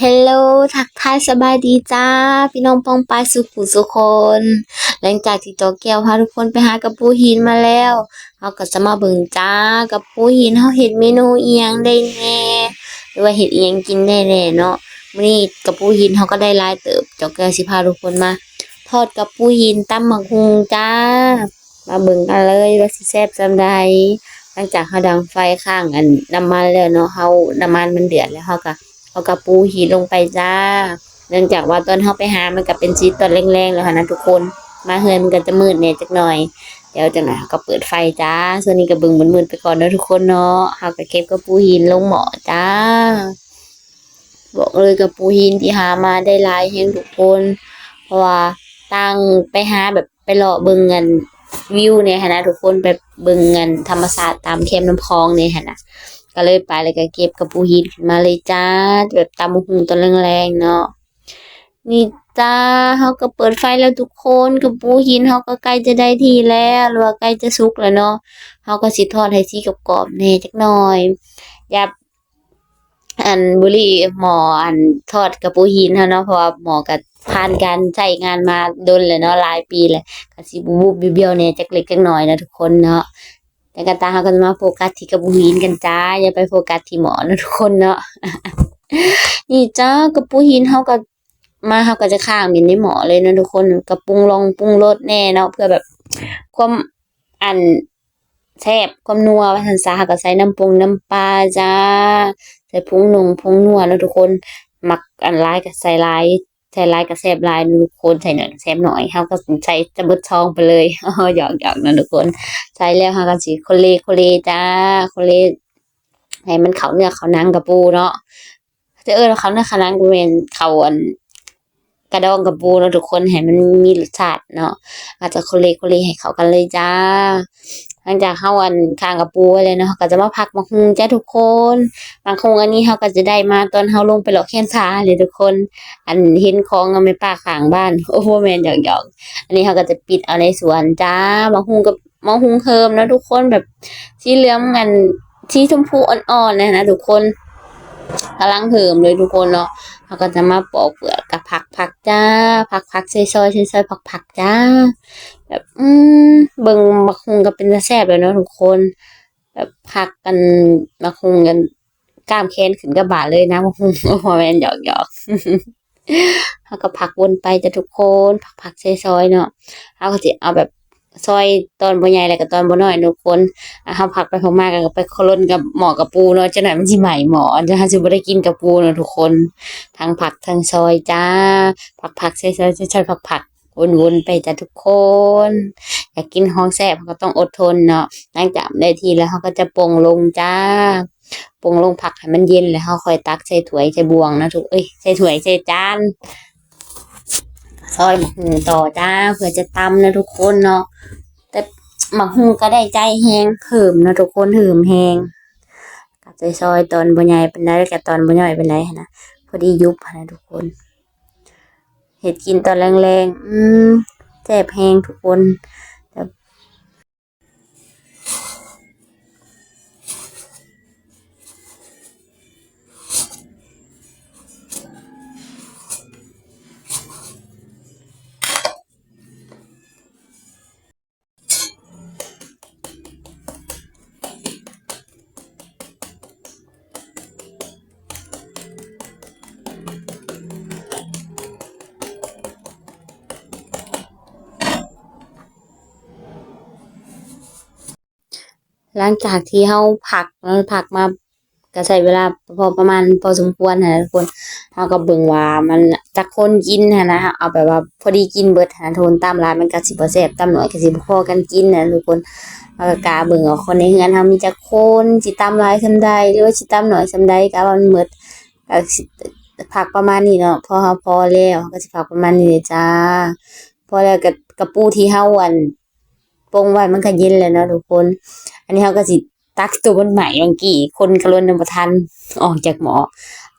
เฮลโลทักทายสบายดีจ้า พี่น้องปองปายสุขุสุคน หลังจากที่โตเกียวพาทุกคนไปหากระปูหินมาแล้วเราก็จะมาเบิ่งจ้ากระปูหินเฮาเฮ็ดเมนูเอียงได้แน่หรือว่าเฮ็ดเอียงกินได้แน่เนาะมื้อนี้กระปูหินเฮาก็ได้หลายเติบโตเกียวสิพาทุกคนมา ทอดกระปูหินตำบักหุ่งจ้า มาเบิ่งกันเลยว่าสิแซ่บซำใดหลังจากเฮาดังไฟข้างอันน้ำมันแล้วเนาะเฮาน้ำมันมันเดือดแล้วเฮาก็ เอากระปูหินลงไปจ้า เนื่องจากว่าตอนเฮาไปหามันก็เป็นสีตอนแรงๆแล้วค่ะนะทุกคน มาเฮือนมันก็จะมืดแหน่ยจักหน่อย เดี๋ยวจังหน่อยก็เปิดไฟจ้า ส่วนนี้ก็เบิ่งมืดๆไปก่อนเนาะทุกคนเนาะเฮาก็เก็บกระปูหินลงหม้อจ้า บอกเลยกระปูหินที่หามาได้หลายแฮงทุกคน เพราะว่าตั้งไปหาแบบไปเลาะเบิ่งเงินวิวเนี่ยหั้นะทุกคนไปเบิ่งเงินธรรมศาสตร์ตามแคมน้ำคลองเนี่ยหั้นนะ ก็เลยไปแล้วก็เก็บกระปูหินขึ้นมาเลยจ้า แบบตามหุงตอนแรงๆเนาะนี่จ้าเฮาก็เปิดไฟแล้วทุกคนกระปูหินเฮาก็ใกล้จะได้ทีแล้วหรือว่าใกล้จะสุกแล้วเนาะเฮาก็สิทอดให้สีกรอบๆแน่จักหน่อยอย่าอันบุรีหมออันทอดกระปูหินเฮาเนาะเพราะว่าหมอก็ผ่านการใช้งานมาดนเลยเนาะหลายปีเลยก็สิบูบเบี้ยวเนี่ยจักเล็กจักน้อยนะทุกคนเนาะ แต่กันตาเฮาก็จะมาโฟกัสที่กระปูหินกันจ้า อย่าไปโฟกัสที่หมอนะทุกคนเนาะนี่จ้ากระปูหินเฮาก็มาเฮาก็จะข้างอยู่ในหมอเลยนะทุกคนกระปรุงลองปรุงรสแน่เนาะเพื่อแบบความอันแซ่บความนัวว่าซั่นซะเฮาก็ใส่น้ำปรุงน้ำปลาจ้าใส่ผงนงผงนัวแล้วทุกคนหมักอันหลายก็ใส่หลาย ใส่ลายก็แซบลายนะทุกคนใส่หน่อยก็แซบหน่อยเฮาก็ใส่จะบิดช่องไปเลยอ้อหยอกๆนะทุกคนใส่แล้วเฮาก็สิโคเลโคเลจ้าโคเลให้มันเขาเนื้อเขานังกับปูเนาะจะเอิ้นว่าเขาเนื้อเขานังก็แม่นเขาอันกระดองกับปูเนาะทุกคนให้มันมีรสชาติเนาะอาจจะโคเลโคเลให้เขากันเลยจ้า หลังจากเฮาอันข้างกับปูไว้เลยเนาะเราก็จะมาพักมาหุงจ้าทุกคนบางคงอันนี้เขาก็จะได้มาตอนเขาลงไปเลาะแค้นช้าเลยทุกคน อันเห็นของก็ไม่ป้าข้างบ้านโอ้โหแมนหยอกๆอันนี้เขาก็จะปิดเอาในสวนจ้ามาหุงกับมาหุงเฮิมนะทุกคนแบบสีเหลืองกันสีชมพูอ่อนๆนะนะทุกคนกำลังเหิมเลยทุกคนเนาะ เขาก็จะมาปอกเปลือกกับผักผักจ้า ผักผักซอยซอยซอยผักผักจ้า แบบอืมเบิ่งบักฮุงก็เป็นแซ่บเลยเนาะทุกคน แบบพักกันบักฮุงกันกล้ามแขนขึ้นกระบาเลยนะบักฮุงโอ้โหแมนหยอกหยอกเขาก็ผักวนไปจะทุกคนผักผักซอยๆเนาะเขาก็จะเอาแบบ ซอยตอนบ่ใหญ่แล้วก็ตอนบ่น้อยทุกคนอะเขาผักไปพม่ากก็ไปคลนกับหมอกับปูเนาะจะหนมันสิใหม่หมอจะหาสิบ่ได้กินกับปูเนาะทุกคนทั้งผักทั้งซอยจ้า ผักผักซอยๆซอยๆผักผักวนๆไปจ้ะทุกคน อยากกินของแซ่บก็ต้องอดทนเนาะหลังจากได้ทีแล้วเขาก็จะปรุงลงจ้าปรุงลงผักให้มันเย็นแล้วเขาค่อยตักใส่ถ้วยใส่บวงนะทุกเอ้ยใส่ถ้วยใส่จาน ซอยหมักหุงต่อจ้าเพื่อจะตำนะทุกคนเนาะแต่หมักหุงก็ได้ใจแหงเหิมนะทุกคนเหิมแหงกับซอยตอนบ่ใหญ่เป็นไรกับตอนบุญใหญ่เป็นไรนะพอดียุบนะทุกคนเห็ดกินตอนแรงๆอืมเจ็บแหงทุกคน หลังจากที่เฮาผักแล้วผักมาก็ใช้เวลาพอประมาณพอสมควรนะทุกคนเฮาก็เบิ่งว่ามันจักคนกินนะนะเอาแบบว่าพอดีกินเบิดนะทุกคนตามร้านมันก็สิบ่แซ่บตามหน้อยก็สิบ่พอกันกินนะทุกคนเฮาก็กาเบิ่งว่าคนในเฮือนเฮามีจักคนสิตามหลายซำใดหรือว่าสิตามหน้อยซำใดก็ว่ามันเหมดก็สิผักประมาณนี้เนาะพอเฮาพอแล้วก็สิผักประมาณนี้เลยจ้าพอแล้วก็กระปูที่เฮาอันปงไว้มันก็เย็นแล้วเนาะทุกคน อันนี้เขาก็สิตักตัวมันใหม่บางกี่คนกระลนนำประทันออกจากหมอ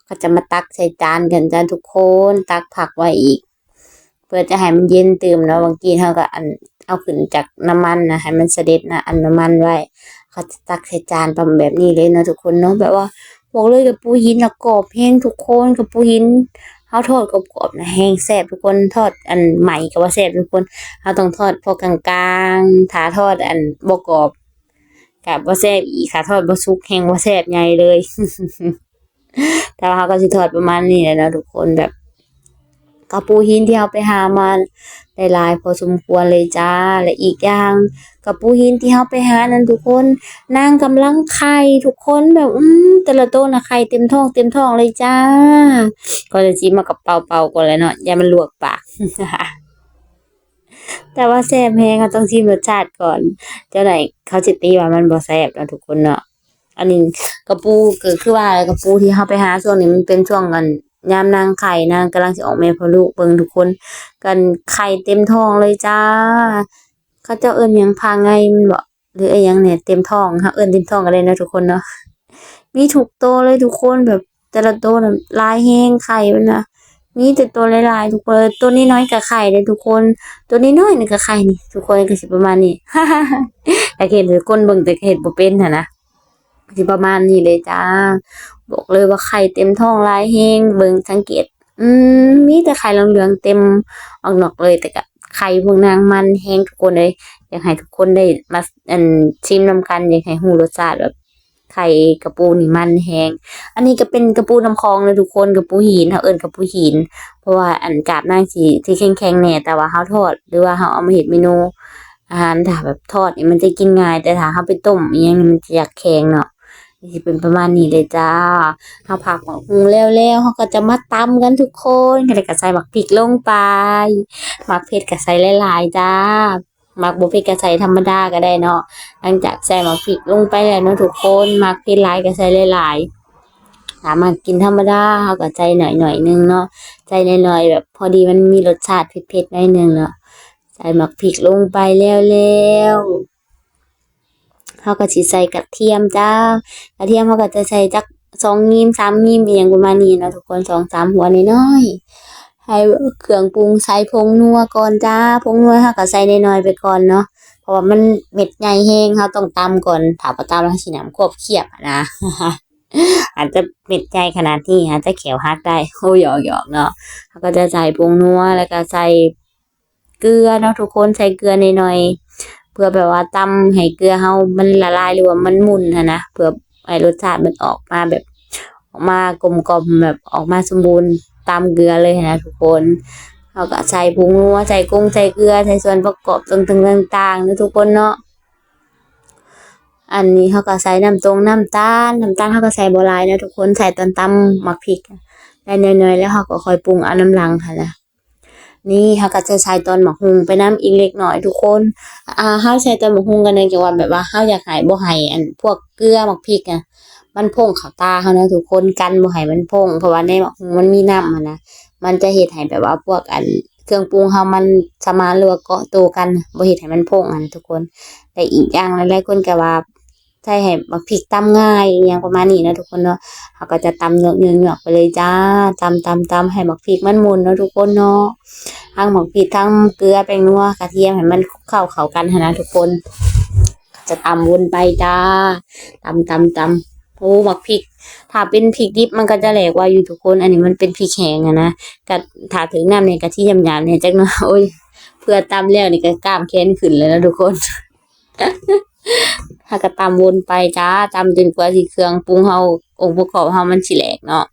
ก็จะมาตักใส่จานกันจ้าทุกคนตักผักไว้อีก เพื่อจะให้มันเย็นตื่มเนาะบางกีเขาก็อันเอาขึ้นจากน้ำมันนะให้มันเสด็จนะอันน้ำมันไว้เขาจะตักใส่จานประมาณแบบนี้เลยเนาะทุกคนเนาะแบบว่าบอกเลยกับปูหินนะกรอบแห้งทุกคนกับปูหินเฮาทอดกรอบๆนะแห้งแซ่บทุกคนทอดอันใหม่ก็ว่าแซ่บทุกคนเฮาต้องทอดพอกลางๆถาทอดอันบกรอบ ก็บ่แซ่บอีกค่ะทอดบ่สุกแห้งบ่แซ่บใหญ่เลย แต่ว่าเฮาก็สิทอดประมาณนี้แหละนะทุกคนแบบกระปูหินที่เฮาไปหามาได้หลายพอสมควรเลยจ้า และอีกอย่างกระปูหินที่เฮาไปหานั้นทุกคนนางกำลังไข่ทุกคนแบบอืมแต่ละตัวนะไข่เต็มท้องเต็มท้องเลยจ้า ก็จะจิ้มมากับเป่าเป่าก่อนเลยเนาะอย่ามันลวกปาก แต่ว่าแซ่บแฮงก็ต้องชิมรสชาติก่อน เจ้าไหนเขาจิตีว่ามันบ่แซ่บนะทุกคนเนาะอันนี้กระปูเก็คือว่าอะไรกระปูที่เฮาไปหาช่วงนี้มันเป็นช่วงกันยามนางไข่นางกำลังสิออกแม่พอลูกเบิ่งทุกคน กันไข่เต็มท้องเลยจ้าเขาเจ้าเอิ้นหยังพาไงมันบ่หรือไอ้ยังเนี่ยเต็มท้องฮะเอิ้นเต็มท้องกันเลยนะทุกคนเนาะมีถูกโตเลยทุกคนแบบแต่ละตัวน่ะลายแห้งไข่มันนะ มีแต่ตัวลายๆทุกคนตัวนี้น้อยกับไข่เลยทุกคน ตัวนี้น้อยนี่กับไข่นี่ ทุกคนก็สิประมาณนี้แต่เห็นทุกคนเบิ่งแต่เห็นบ่เป็นหั่นนะสิประมาณนี้เลยจ้า บอกเลยว่าไข่เต็มท้องลายแห้งเบิ่งสังเกต อืมมีแต่ไข่เหลืองๆเต็มออกนอกเลยแต่ก็ไข่พวกนางมันแห้งทุกคนเลยอยากให้ทุกคนได้มาอันชิมนำกันอยากให้ฮู้รสชาติแบบ ไข่กระปูนี่มันแห้งอันนี้ก็เป็นกระปูน้ำคลองเลยทุกคนกระปูหินเขาเอิ้นกระปูหิน เพราะว่าอันกาบนางสีที่แข็งๆแน่แต่ว่าเขาทอด หรือว่าเขาเอามาเฮ็ดเมนู อาหารถ้าแบบทอดนี่มันจะกินง่าย แต่ถ้าเขาไปต้มอีหยังนี่มันจะอยากแข็งเนาะนี่เป็นประมาณนี้เลยจ้าเขาผักหมักหุงแล้วๆเขาก็จะมาตำกันทุกคนก็เลยก็ใส่หมักพริกลงไปหมักเผ็ดก็ใส่หลายๆจ้า มักบ่เผ็ดก็ใส่ธรรมดาก็ได้เนาะหลังจากใส่หมักพริกลงไปแล้วเนาะทุกคนหมักเผ็ดหลายก็ใส่หลายๆสามารถกินธรรมดาเขาก็ใส่หน่อยๆนึงเนาะใส่หน่อยๆแบบ พอดีมันมีรสชาติเผ็ดๆหน่อยนึงเนาะใส่หมักพริกลงไปแล้วๆเขาก็สิใส่กระเทียมจ้ากระเทียมเขาก็จะใส่จักสองงิมสามงิมเอหย่างประมาณนี้เนาะทุกคนสองสามหัวน้อยๆ ให้เครื่องปรุงใส่ผงนัวก่อนจ้าผงนัวเขาก็ใส่น้อยๆไปก่อนเนาะเพราะว่ามันเม็ดใหญ่แห้งเขาต้องตำก่อนถาประตำแล้วสิน้ำควบเคียบนะอาจจะเม็ดใหญ่ขนาดที่อาจจะเขียวฮักได้โอ้หยอกหยอกเนาะเขาก็จะใส่ปรุงนัวแล้วก็ใส่เกลือเนาะทุกคนใส่เกลือน่อยๆเพื่อแบบว่าตำให้เกลือเฮามันละลายหรือว่ามันมุนหั้นะเพื่อให้รสชาติมันออกมาแบบออกมากลมกลมแบบออกมาสมบูรณ์ ตามเกลือเลยนะทุกคนเราก็ใส่ผงนัวใส่กุ้งใส่เกลือใส่ส่วนประกอบต่างๆต่างๆนะทุกคนเนาะอันนี้เขาก็ใส่น้ำตรงน้ำตาลน้ำตาลเขาก็ใส่บัหลายนะทุกคนใส่ตอนตำหมักพริกได้น้อยๆแล้วเขาก็ค่อยปรุงเอาน้ำลังค่ะนะนี่เขาก็จะใส่ตอนหมักฮุงไปน้ำอีกเล็กน้อยทุกคนอ่าเขาใส่ตอนหมักฮุงกันในจังหวะแบบว่าเขาอยากหายบ่หายอันพวกเกลือหมักพริกอะ มันพ่งเข้าตาเขานะทุกคนกันบ่ใหายมันพ่งเพราะว่าในมักฮุงมันมีน้ำนะมันจะเฮ็ดให้แบบว่าพวกอันเครื่องปรุงเฮามันสมานหรือว่าเกาะตัวกันบ่เฮ็ดให้มันโพงอันทุกคน แต่อีกอย่างหลายๆคนก็ว่าใช่ให้บักพริกตำง่ายอหยังประมาณนี้นะทุกคนเนาะเฮาก็จะตำเงือกๆๆไปเลยจ้าตำตำตำให้บักพริกมันมุนเนาะทุกคนเนาะทั้งบักพริกทั้งเกลือแป้งนัวกระเทียมให้มันเข้าเข้ากันหั้นนะทุกคน จะตำวนไปจ้าตำตำตำ โอ้บักพริก ถ้าเป็นพริกดิบมันก็จะแหลกว่าอยู่ทุกคน อันนี้มันเป็นพริกแห้งอะนะก็ถ้าถึงน้ำเนี่ยกะที่ยำๆเนี่ยจักหน่อยโอ้ยเพื่อตำแล้วนี่ก็กล้ามแค้นขึ้นเลยนะทุกคนถ้าก็ตำวนไปจ้าตำจนกว่าที่เครื่องปรุงเฮาองค์ประกอบเฮามันสิแหลกเนาะ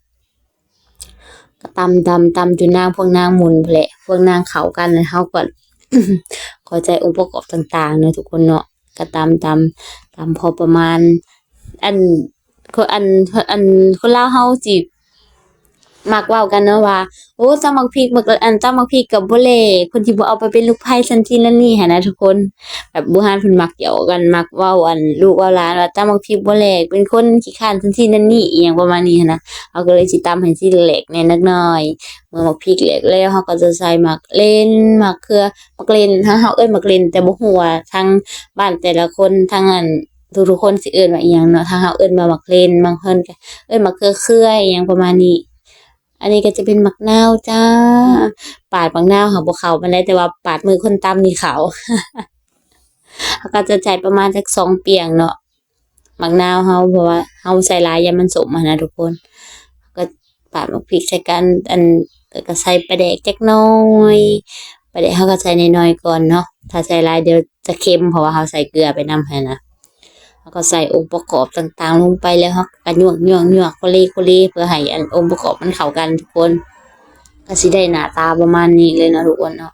ก็ตำตำตำจนนางพวกนางมุนไปแหละพวกนางเขากันแล้วเฮาก็เข้าใจองค์ประกอบต่างๆเนาะทุกคนเนาะก็ตำตำตำพอประมาณ อัน คนอันอันคนเล่าเฮาสิมักเว้ากันเนาะว่าโอ้ตำบักพริกบักอันตำบักพริกกับบ่เล่คนที่บ่เอาไปเป็นลูกไผ่ซันทีนั่นนี่หันนะทุกคน แบบบูฮานเพิ่นมักเกี่ยวกันมักเว้าอันลูกเว้าหลานว่าตำบักพริกบ่แหลกเป็นคนขี้คร้านซันทีนั่นนี่อีหยังประมาณนี้หันนะเอาก็เลยสิตำให้สิแหลกแน่นักหน่อย เมื่อบักพริกแหลกแล้วเฮาก็จะใส่หมักเล่นหมักเขือหมักเล่นถ้าเฮาเอิ้นหมักเล่นแต่บ่ฮู้ว่าทางบ้านแต่ละคนทางอัน ทุกๆคนสิเอิ้นว่าอีหยังเนาะถ้าเฮาเอิ้นว่าหมักเลนบางเพิ่นก็เอิ้นหมักเครือเครืออีหยังประมาณนี้ อันนี้ก็จะเป็นหมักนาวจ้า ปาดหมักนาวค่ะบ่เขาปานใดแต่ว่าปาดมือคนตำนี่เขา เขาก็จะใช้ประมาณสักสองเปียงเนาะมักนาวเฮาเพราะว่าเฮาใส่ลายยามันสมอะนะทุกคน ก็ปาดมักพริกใส่กันอันแล้วก็ใส่ปลาแดกจักหน้อยปลาแดกเฮาก็ใส่น้อยๆก่อนเนาะถ้าใส่ลายเดี๋ยวจะเค็มเพราะว่าเฮาใส่เกลือไปนำให้นะ แล้วก็ใส่องค์ประกอบต่างๆ ลงไปแล้วฮะก็ยวกยวกยวกโคเลโคเลเพื่อให้อันองค์ประกอบมันเข้ากันทุกคนก็สิได้หน้าตาประมาณนี้เลยนะทุกคนเนาะ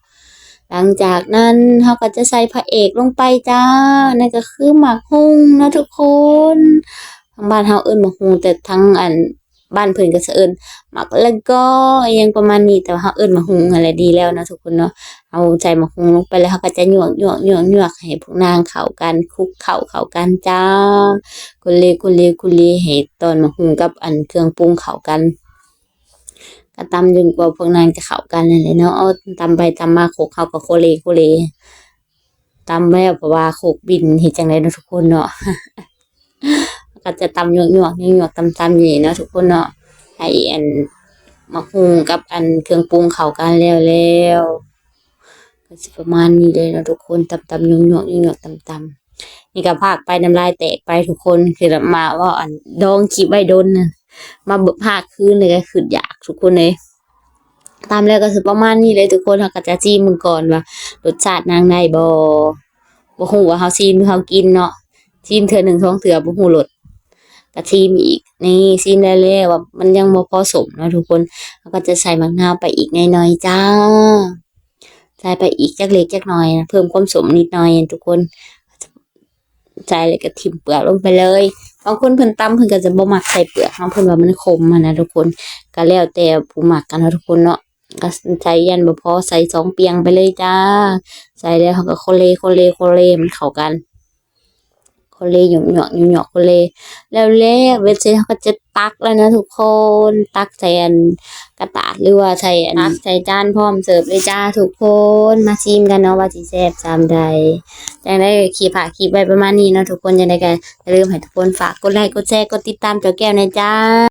หลังจากนั้นเขาก็จะใส่พระเอกลงไปจ้านั่นก็คือหมักฮุ้งนะทุกคนทางบ้านเขาเอิ้นหมักฮุ้งแต่ทั้งอัน บ้านเพิ่นก็จะเอิ้นหมักแล้วก็ยังประมาณนี้แต่ว่าเฮาเอิ้นมักฮุ้งอะไรดีแล้วนะทุกคนเนาะเอาใส่หมักฮุ้งลงไปแล้วเขาก็จะหยวกหยวกหยวกหยวกให้พวกนางเข้ากันคุกเข้าเข้ากันจ้ากุเลกุเลกุเลให้ตอนมักฮุ้งกับอันเครื่องปรุงเข้ากันก็ตำจนกว่าพวกนางจะเข้ากันนั่นแหละเนาะเอาตำไปตำมาโขกเข้ากับโคเลโคเลตำแล้วเพราะว่าโขกบินเห็นจังไดเนะทุกคนเนาะ ก็จะตำหยวกหยวกหยวกตำตำอย่างนี้เนาะทุกคนเนาะให้อันมะฮุงกับอันเครื่องปรุงเข้ากันแล้วแล้วก็สิประมาณนี้เลยเนาะทุกคนตำตำหยวกหยวกหยวกตำตำนี่ก็พากไปน้ำลายแตกไปทุกคนคือมาว่าอันดองคลิปไว้ดนนะมาเบิกภาคคืนเลยก็คืออยากทุกคนเลยตามแล้วก็คือประมาณนี้เลยทุกคนเขาก็จะจี้มึงก่อนว่ารสชาตินางได้บ่บ่ฮู้ว่าเฮาซีมเฮากินเนาะซีมเทื่อหนึ่งสองเทื่อบ่ฮู้รส ก็ซีมอีกนี่ซีมได้แล้วว่ามันยังบ่พอสมนะทุกคนเขาก็จะใส่มะนาวไปอีกน่อยๆจ้า ใส่ไปอีกจักเล็กจักน้อยนะเพิ่มความสมนิดหน่อยทุกคนใส่เลยก็ทิ่มเปลือกลงไปเลยบางคนเพิ่นตำเพิ่นก็จะบ่มักใส่เปลือกบางเพิ่นว่ามันขมอะนะทุกคนก็แล้วแต่ผู้มักกันนะทุกคนเนาะก็ใส่ยันบ่พอใส่สองเปียงไปเลยจ้า ใส่แล้วเขาก็โคเลโคเลโคเลมันเข้ากัน โคเลหยอกหยอกหยอกโคเลแล้วแล้วเวทเสร็จเขาก็จะตักแล้วนะทุกคนตักใส่อันกระตาดหรือว่าใส่อันตักใส่จานพร้อมเสิร์ฟเลยจ้าทุกคนมาชิมกันเนาะว่าสิแซ่บซามใดจังได้ขี่ผ่าขี่ไปประมาณนี้เนาะทุกคนยังไงก็อย่าลืมให้ทุกคนฝากกดไลค์กดแชร์กดติดตามเจ้าแก้วนะจ้า